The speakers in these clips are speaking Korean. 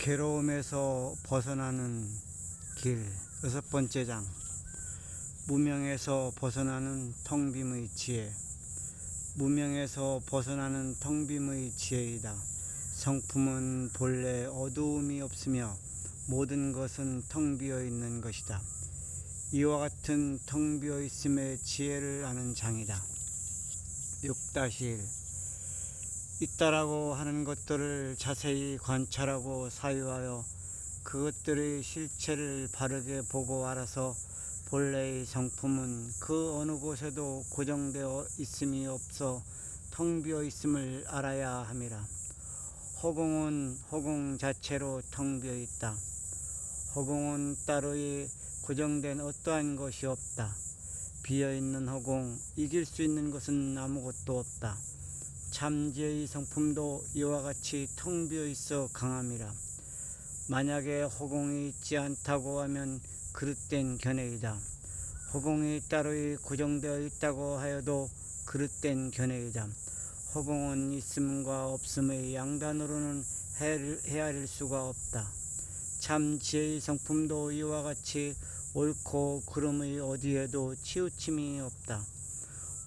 괴로움에서 벗어나는 길 여섯 번째 장 무명에서 벗어나는 텅빔의 지혜 무명에서 벗어나는 텅빔의 지혜이다. 성품은 본래 어두움이 없으며 모든 것은 텅 비어 있는 것이다. 이와 같은 텅 비어 있음의 지혜를 아는 장이다. 6-1 있다라고 하는 것들을 자세히 관찰하고 사유하여 그것들의 실체를 바르게 보고 알아서 본래의 성품은 그 어느 곳에도 고정되어 있음이 없어 텅 비어 있음을 알아야 함이라. 허공은 허공 자체로 텅 비어 있다. 허공은 따로의 고정된 어떠한 것이 없다. 비어 있는 허공, 이길 수 있는 것은 아무것도 없다. 참지의 성품도 이와 같이 텅 비어 있어 강함이라. 만약에 허공이 있지 않다고 하면 그릇된 견해이다. 허공이 따로이 고정되어 있다고 하여도 그릇된 견해이다. 허공은 있음과 없음의 양단으로는 헤아릴 수가 없다. 참 지혜의 성품도 이와 같이 옳고 그름의 어디에도 치우침이 없다.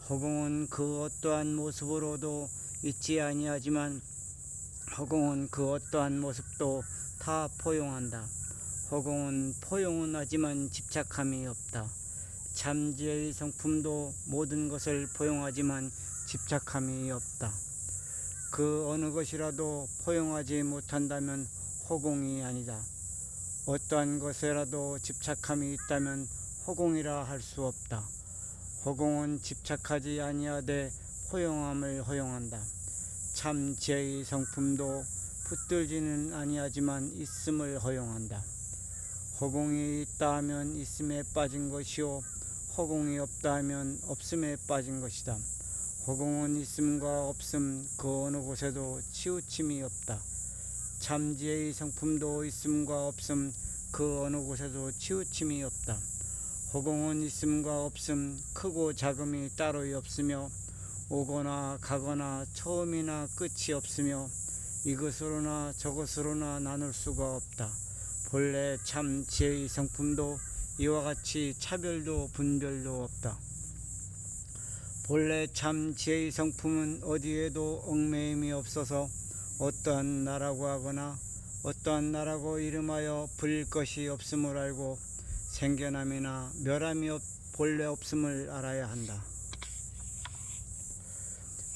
허공은 그 어떠한 모습으로도 있지 아니하지만 허공은 그 어떠한 모습도 다 포용한다. 허공은 포용은 하지만 집착함이 없다. 참지의 성품도 모든 것을 포용하지만 집착함이 없다. 그 어느 것이라도 포용하지 못한다면 허공이 아니다. 어떠한 것에라도 집착함이 있다면 허공이라 할 수 없다. 허공은 집착하지 아니하되 포용함을 허용한다. 참 지혜의 성품도 붙들지는 아니하지만 있음을 허용한다. 허공이 있다 하면 있음에 빠진 것이요 허공이 없다 하면 없음에 빠진 것이다. 허공은 있음과 없음 그 어느 곳에도 치우침이 없다. 참지의 성품도 있음과 없음 그 어느 곳에도 치우침이 없다. 허공은 있음과 없음 크고 작음이 따로 없으며 오거나 가거나 처음이나 끝이 없으며 이것으로나 저것으로나 나눌 수가 없다. 본래 참 지혜의 성품도 이와 같이 차별도 분별도 없다. 본래 참 지혜의 성품은 어디에도 얽매임이 없어서 어떠한 나라고 하거나 어떠한 나라고 이름하여 불릴 것이 없음을 알고 생겨남이나 멸함이 없, 본래 없음을 알아야 한다.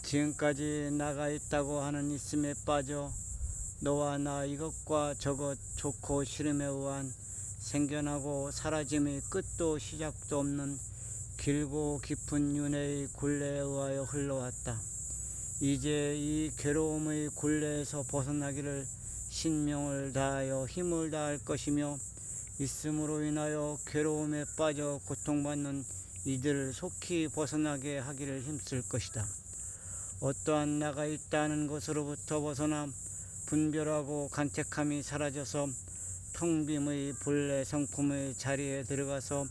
지금까지 나가 있다고 하는 있음에 빠져 너와 나 이것과 저것 좋고 싫음에 의한 생겨나고 사라짐의 끝도 시작도 없는 길고 깊은 윤회의 굴레에 의하여 흘러왔다. 이제 이 괴로움의 굴레에서 벗어나기를 신명을 다하여 힘을 다할 것이며 있음으로 인하여 괴로움에 빠져 고통받는 이들을 속히 벗어나게 하기를 힘쓸 것이다. 어떠한 나가 있다는 것으로부터 벗어나 분별하고 간택함이 사라져서 텅빔의 본래 성품의 자리에 들어가서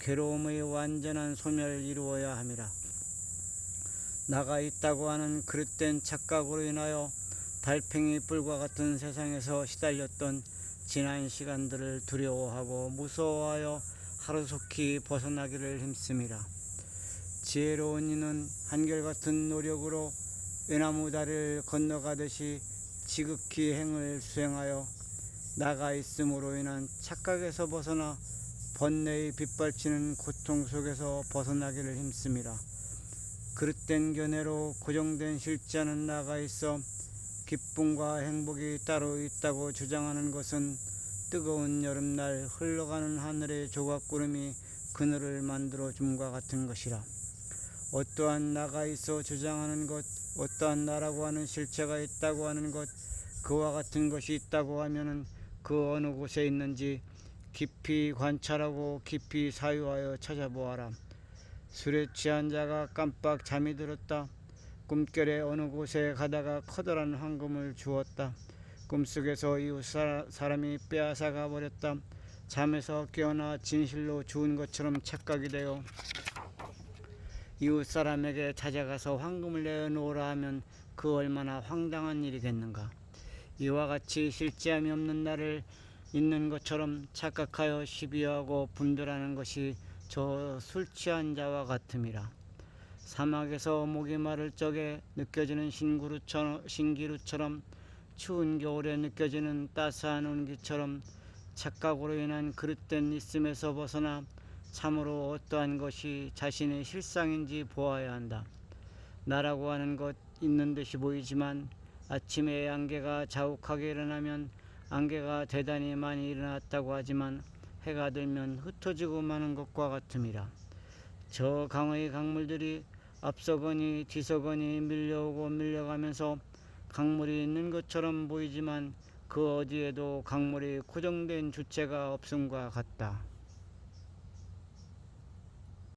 괴로움의 완전한 소멸을 이루어야 함이라. 나가 있다고 하는 그릇된 착각으로 인하여 달팽이 뿔과 같은 세상에서 시달렸던 지난 시간들을 두려워하고 무서워하여 하루속히 벗어나기를 힘씁니다. 지혜로운 이는 한결같은 노력으로 외나무 다리를 건너가듯이 지극히 행을 수행하여 나가 있음으로 인한 착각에서 벗어나 번뇌의 빗발치는 고통 속에서 벗어나기를 힘씁니다. 그릇된 견해로 고정된 실자는 나가 있어 기쁨과 행복이 따로 있다고 주장하는 것은 뜨거운 여름날 흘러가는 하늘의 조각구름이 그늘을 만들어 줌과 같은 것이라. 어떠한 나가 있어 주장하는 것, 어떠한 나라고 하는 실체가 있다고 하는 것, 그와 같은 것이 있다고 하면은 그 어느 곳에 있는지 깊이 관찰하고 깊이 사유하여 찾아보아라. 술에 취한 자가 깜빡 잠이 들었다. 꿈결에 어느 곳에 가다가 커다란 황금을 주었다. 꿈속에서 이웃 사람이 빼앗아가 버렸다. 잠에서 깨어나 진실로 죽은 것처럼 착각이 되어 이웃 사람에게 찾아가서 황금을 내어놓으라 하면 그 얼마나 황당한 일이겠는가. 이와 같이 실제함이 없는 날을 있는 것처럼 착각하여 시비하고 분별하는 것이 저 술 취한 자와 같음이라. 사막에서 목이 마를 적에 느껴지는 신기루처럼 추운 겨울에 느껴지는 따스한 온기처럼 착각으로 인한 그릇된 있음에서 벗어나 참으로 어떠한 것이 자신의 실상인지 보아야 한다. 나라고 하는 것 있는 듯이 보이지만 아침에 안개가 자욱하게 일어나면 안개가 대단히 많이 일어났다고 하지만 해가 들면 흩어지고 마는 것과 같음이라. 저 강의 강물들이 앞서거니 뒤서거니 밀려오고 밀려가면서 강물이 있는 것처럼 보이지만 그 어디에도 강물이 고정된 주체가 없음과 같다.